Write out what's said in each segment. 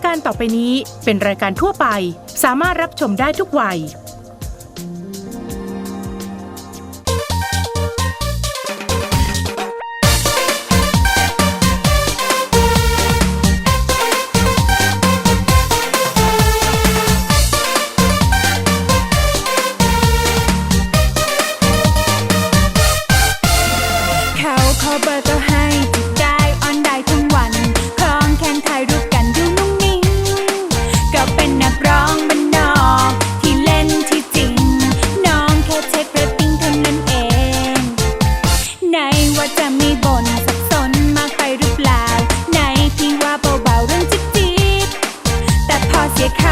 ายการต่อไปนี้เป็นรายการทั่วไป สามารถรับชมได้ทุกวัย เขาขอเบอร์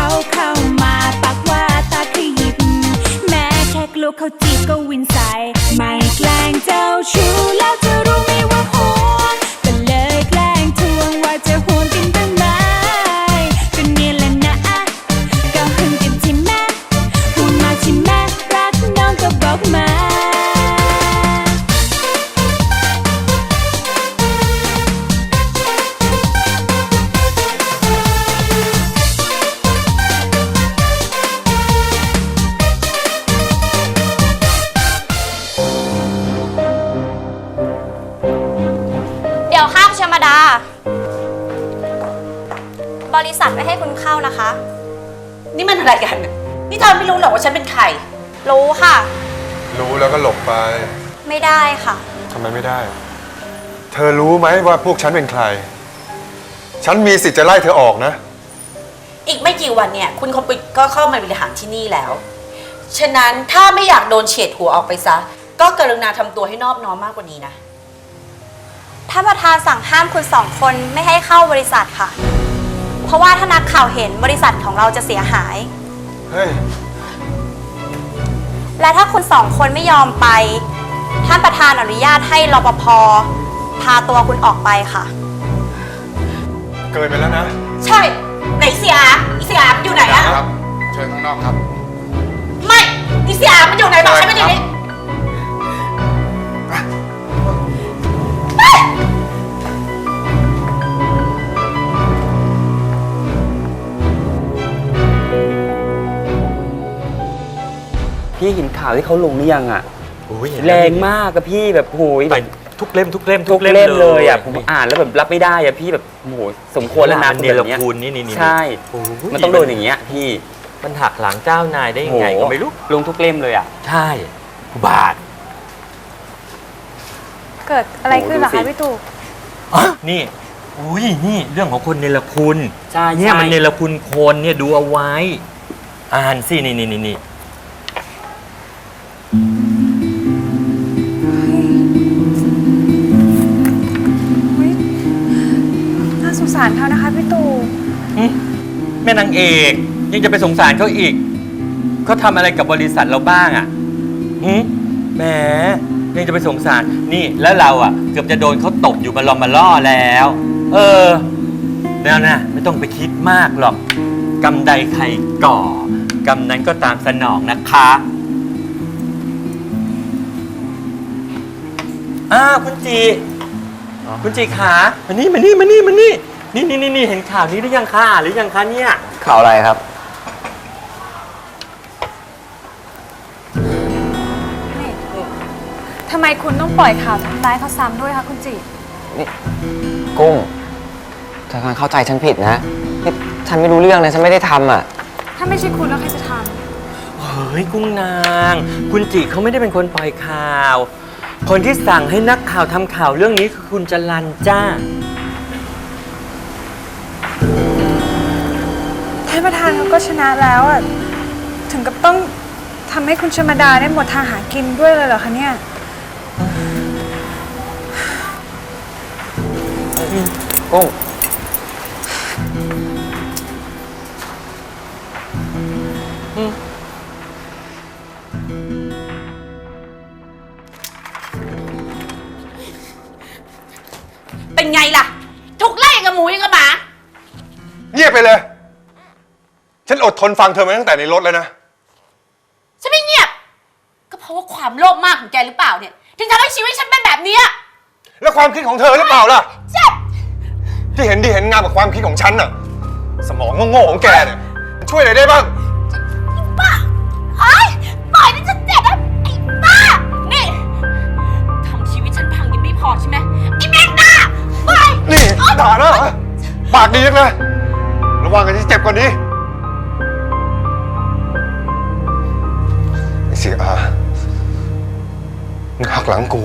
เขาเข้ามาปากว่าตาขยิบแม้แค่กลัวเขาจีบก็วิน น่ะนี่เธอไม่รู้หรอกว่าฉันเป็นใคร รู้ค่ะ รู้แล้วก็หลบไป ไม่ได้ค่ะ ทำไมไม่ได้ เธอรู้ไหมว่าพวกฉันเป็นใคร ฉันมีสิทธิ์จะไล่เธอออกนะ อีกไม่กี่วันเนี่ย คุณคงไปก็เข้ามาบริหารที่นี่แล้ว ฉะนั้นถ้าไม่อยากโดนเฉียดหัวออกไปซะ ก็กรุณาทำตัวให้นอบน้อมมากกว่านี้นะ ถ้านประธานสั่งห้ามคุณสองคนไม่ให้เข้าบริษัทค่ะ เพราะว่าถ้านักข่าวเห็นบริษัทของเราจะเสียหาย เฮ้ย และถ้าคุณสองคนไม่ยอมไป ท่านประธานอนุญาตให้รปภพาตัวคุณออกไปค่ะ เกินไปแล้วนะใช่ ไหนเสียอาอีเสียอามันอยู่ไหนอะครับ เชิญข้างนอกครับ ไม่อีเสียอามันอยู่ไหนบอกฉันมาทีนี้ พี่เห็นข่าวที่เขาลงหรือยังอะโอ้ยเห็นแรล้วงมากอะพี่แบบโหยไปแบบทุกเล่มทุกเล่มทุกเล่มเลยอะผมอ่านแล้วแบบรับไม่ได้อะพี่แบบโหสมควรแล้วนะมันเนรแบบเนี้ยคุณนี่นี่นี่ใช่ โอ้ยมันต้องโดนอย่างเงี้ยพี่มันหักหลังเจ้านายได้ยังไงโหก็ไม่รู้ ลงทุกเล่มเลยอะ ใช่อุบาท เกิดอะไรขึ้นเหรอโอ้คะดูสิ พี่ตู่อะนี่ อุ้ย นี่ เรื่องของคนเนรคุณ ใช่เนี่ยใช่มันเนรคุณคนเนี่ยดูเอาไว้ อ่านสิ นี่นี่นี่นี่ นางเอก ยังจะไปสงสารเขาอีก เขาทำอะไรกับบริษัทเราบ้างอะหึแหมยังจะไปสงสาร นี่แล้วเราอะ เกือบจะโดนเขาตบอยู่มาลอมมาล่อแล้ว เออแล้วนะไม่ต้องไปคิดมากหรอกกำใดใครก่อกำนั้นก็ตามสนองนะคะอ้าวคุณจี คุณจีขามานี่มานี่มานี่มานี่ นี่นี่นี่นี่เห็นข่าวนี้หรือยังคะอ่านหรือยังคะเนี่ยข่าวอะไรครับทำไมคุณต้องปล่อยข่าวทำร้ายเขาซ้ำด้วยคะคุณจิกุ้งเธอกำลังเข้าใจฉันผิดนะนี่ฉันไม่รู้เรื่องเลยฉันไม่ได้ทำอะ ถ้าไม่ใช่คุณแล้วใครจะทเฮ้ยกุ้งนาง คุณจิเขาไม่ได้เป็นคนปล่อยข่าว คนที่สั่งให้นักข่าวทำข่าวเรื่องนี้คือคุณจรันจ้าำานประธานเขาก็ชนะแล้วอะ ถึงกับต้องทำให้คุณชมาดาได้หมดทางหากินด้วยเลยเหรอคะเนี่ย กุ้ง ทนฟังเธอมาตั้งแต่ในรถแล้วนะ ฉันไม่เงียบ ก็เพราะว่าความโลภมากของแกหรือเปล่าเนี่ย ถึงทำให้ชีวิตฉันเป็นแบบเนี้ยแล้วความคิดของเธอหรือเปล่าล่ะ เจ็บ ที่เห็นดีเห็นงามกับความคิดของฉันน่ะ สมองโง่ๆของแกเนี่ยมันช่วยอะไรได้บ้าง ไอ้ปล่อยนี่ฉันเจ็บนะไอ้บ้า นี่ทำชีวิตฉันพังยังไม่พอใช่ไหมไอ้แมงดาปล่อยนี่ด่านะเหรอปากดีจังนะ ระวังกันที่เจ็บกว่านี้ มึงหักหลังกู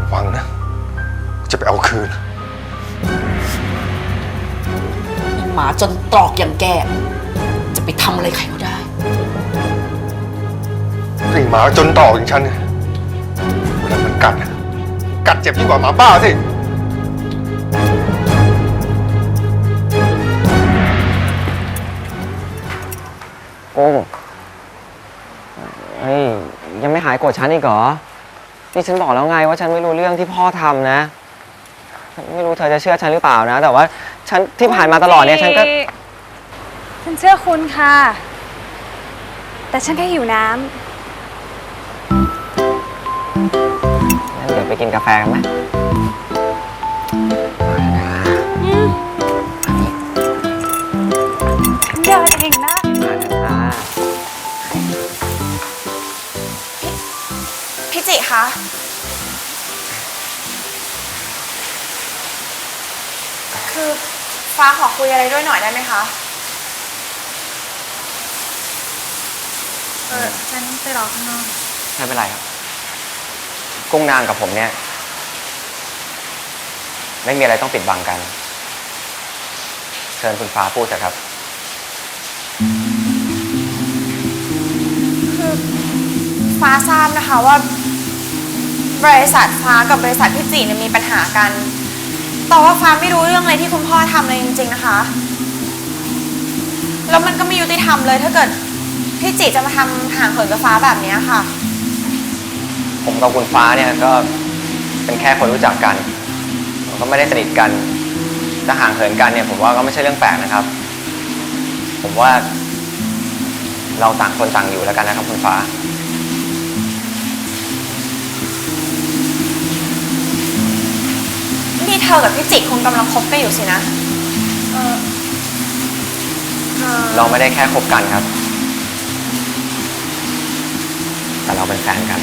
ระวังนะ จะไปเอาคืน หมาจนตรอกอย่างแก จะไปทำอะไรใครเขาได้ ไอ้หมาจนต่ออย่างฉันเนี่ยเวลามันกัดอะกัดเจ็บยิ่งกว่าหมาบ้าสิกุ้งเฮ้ย ยังไม่หายโกรธฉันอีกเหรอ นี่ฉันบอกแล้วไงว่าฉันไม่รู้เรื่องที่พ่อทำนะ ไม่รู้เธอจะเชื่อฉันหรือเปล่านะ แต่ว่าฉันที่ผ่านมาตลอดเนี่ยฉันก็ ฉันเชื่อคุณค่ะ แต่ฉันแค่หิวน้งั้นเดี๋ยวไปกินกาแฟกันไหม อคุยอะไรด้วยหน่อยได้ไหมคะ เออฉันไปรอข้างนอก ไม่เป็นไรครับ กุ้งนางกับผมเนี่ย ไม่มีอะไรต้องปิดบังกัน เชิญคุณฟ้าพูดเถอะครับฟ้าทราบนะคะว่า บริษัทฟ้ากับบริษัทพี่จีเนี่ยมีปัญหากัน แต่ว่าฟ้าไม่รู้เรื่องอะไรที่คุณพ่อทำเลยจริง ๆนะคะ แล้วมันก็ไม่ยุติธรรมเลย ถ้าเกิดพี่จีจะมาทำห่างเหินกับฟ้าแบบเนี้ยค่ะ ผมกับคุณฟ้าเนี่ยก็เป็นแค่คนรู้จักกันเราก็ไม่ได้สนิทกันจะห่างเหินกันเนี่ย ผมว่าก็ไม่ใช่เรื่องแปลกนะครับ ผมว่า เราต่างคนต่างอยู่แล้วกันนะครับ คุณฟ้า เธอกับพี่จิคงกำลังคบกันอยู่สินะเราไม่ได้แค่คบกันครับ แต่เราเป็นแฟนกัน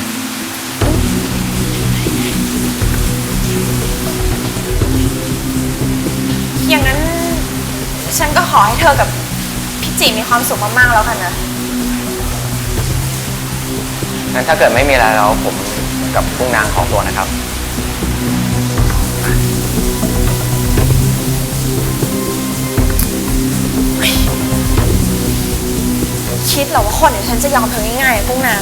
อย่างนั้น ฉันก็ขอให้เธอกับพี่จิมีความสุขมากๆแล้วกันนะ งั้นถ้าเกิดไม่มีอะไรแล้วผมกับกุ้งนางขอตัวนะครับ คิดหรอว่าคนอย่างฉันจะยอมเธอง่ายๆกุ้งนาง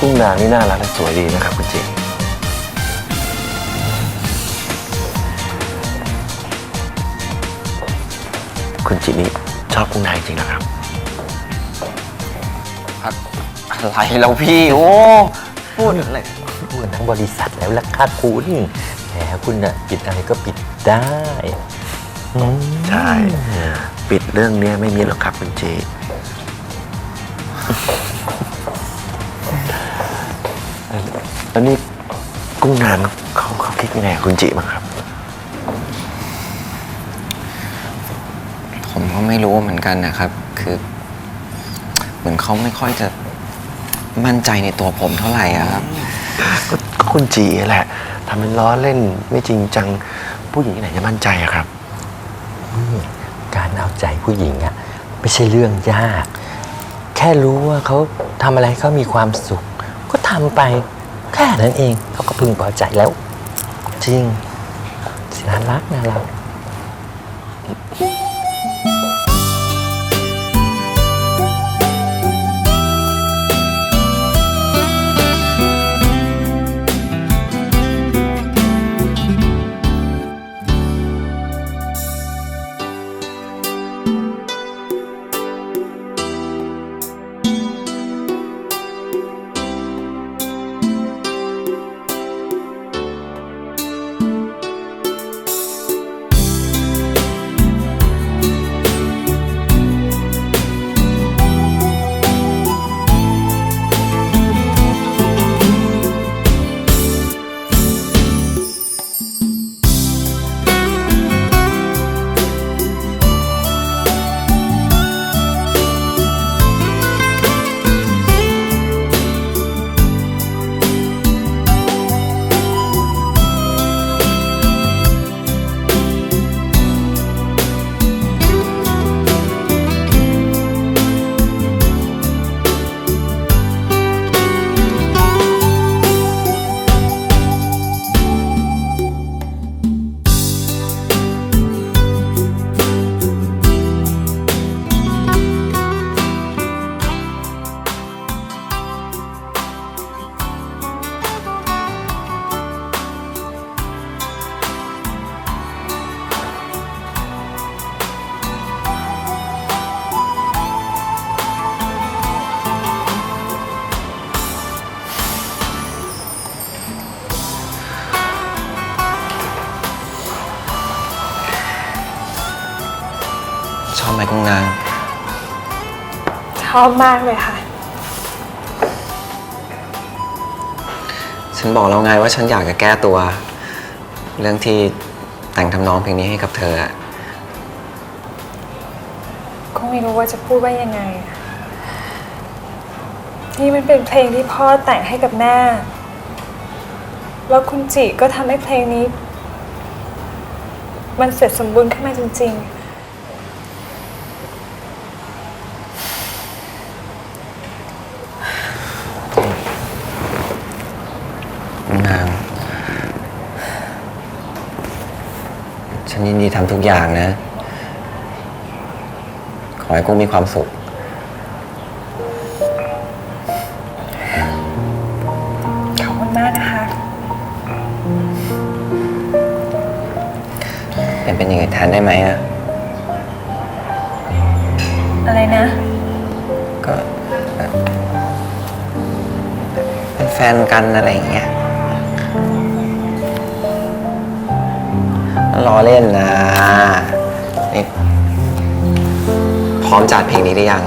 กุ้งนางนี่น่ารักและสวยดีนะครับคุณ คุณจินี่ชอบกุ้งนางจริงนะครับ อะไรเราพี่ โอ้พูดอะไรพูดกันทั้งบริษัทแล้วล่ะค่ะคุณแหมคุณน่ะปิดอะไรก็ปิดได้ใช่ ปิดเรื่องเนี้ยไม่มีหรอกครับคุณเจแล้วนี่กุ้งนางเขาเขาคิดยังไงกับคุณจิบ้างครับ ไม่รู้เหมือนกันนะครับ คือ เหมือนเขาไม่ค่อยจะมั่นใจในตัวผมเท่าไหร่อะครับ ก็ก็คุณจีแหละทำเป็นล้อเล่นไม่จริงจังผู้หญิงที่ไหนจะมั่นใจอะครับการเอาใจผู้หญิงอะไม่ใช่เรื่องยาก แค่รู้ว่าเขาทำอะไรให้เขามีความสุข ก็ทำไปแค่นั้นเองเขาก็พึงพอใจแล้ว จริงน่ารักนะเรา อบมากเลยค่ะ ฉันบอกแล้วไงว่าฉันอยากจะแก้ตัว เรื่องที่แต่งทำนองเพลงนี้ให้กับเธออะก็ไม่รู้ว่าจะพูดว่ายังไงอะนี่มันเป็นเพลงที่พ่อแต่งให้กับแม่ แล้วคุณจิก็ทำให้เพลงนี้ มันเสร็จสมบูรณ์ขึ้นมาจริง ๆ นาง ฉันยินดีทำทุกอย่างนะ ขอให้กูมีความสุข ขอบคุณมากนะคะ เป็นเป็นอย่างอื่นแทนได้ไหมอะอะไรนะ ก็เอ่อเป็นแฟนกันอะไรอย่างเงี้ย ล้อเล่นนะนี่พร้อมจัดเพลงนี้หรือยัง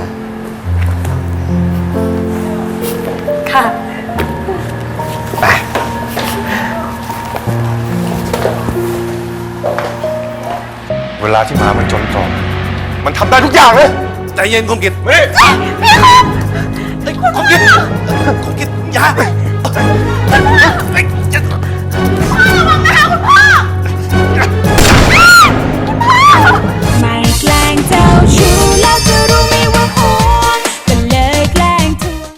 ค่ะ ไป เวลาที่หมามันจนตรอกมันทำได้ทุกอย่างเลย ใจเย็นคมกิจนี่คมกิจคมกิจอย่า